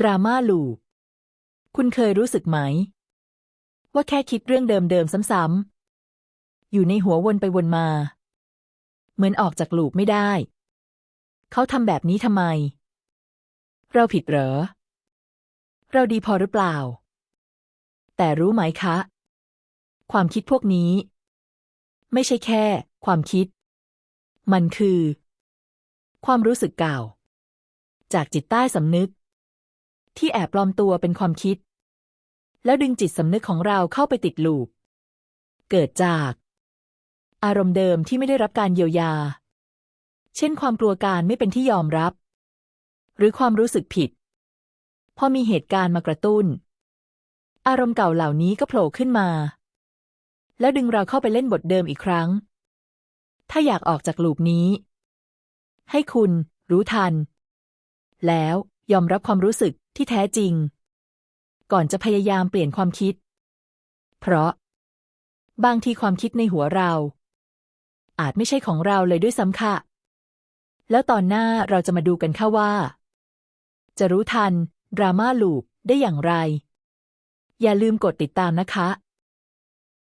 ดราม่าลูป คุณเคยรู้สึกไหม ว่าแค่คิดเรื่องเดิมๆซ้ำๆ อยู่ในหัววนไปวนมา เหมือนออกจากลูปไม่ได้ เขาทำแบบนี้ทำไม เราผิดเหรอ เราดีพอหรือเปล่า แต่รู้ไหมคะ ความคิดพวกนี้ ไม่ใช่แค่ ความคิด มันคือ ความรู้สึกเก่า จากจิตใต้สำนึก ที่แอบปลอมตัวเป็นความคิด แล้วดึงจิตสำนึกของเราเข้าไปติดลูป เกิดจาก อารมณ์เดิมที่ไม่ได้รับการเยียวยา เช่นความกลัวการไม่เป็นที่ยอมรับ หรือความรู้สึกผิด พอมีเหตุการณ์มากระตุ้น อารมณ์เก่าเหล่านี้ก็โผล่ขึ้นมา แล้วดึงเราเข้าไปเล่นบทเดิมอีกครั้ง ถ้าอยากออกจากลูปนี้ ให้คุณรู้ทัน แล้ว ยอมรับความรู้สึกที่แท้จริง ก่อนจะพยายามเปลี่ยนความคิด เพราะ บางทีความคิดในหัวเรา อาจไม่ใช่ของเราเลยด้วยซ้ำค่ะ แล้วตอนหน้าเราจะมาดูกันค่ะว่า จะรู้ทัน ดราม่าลูปได้อย่างไร อย่าลืมกดติดตามนะคะ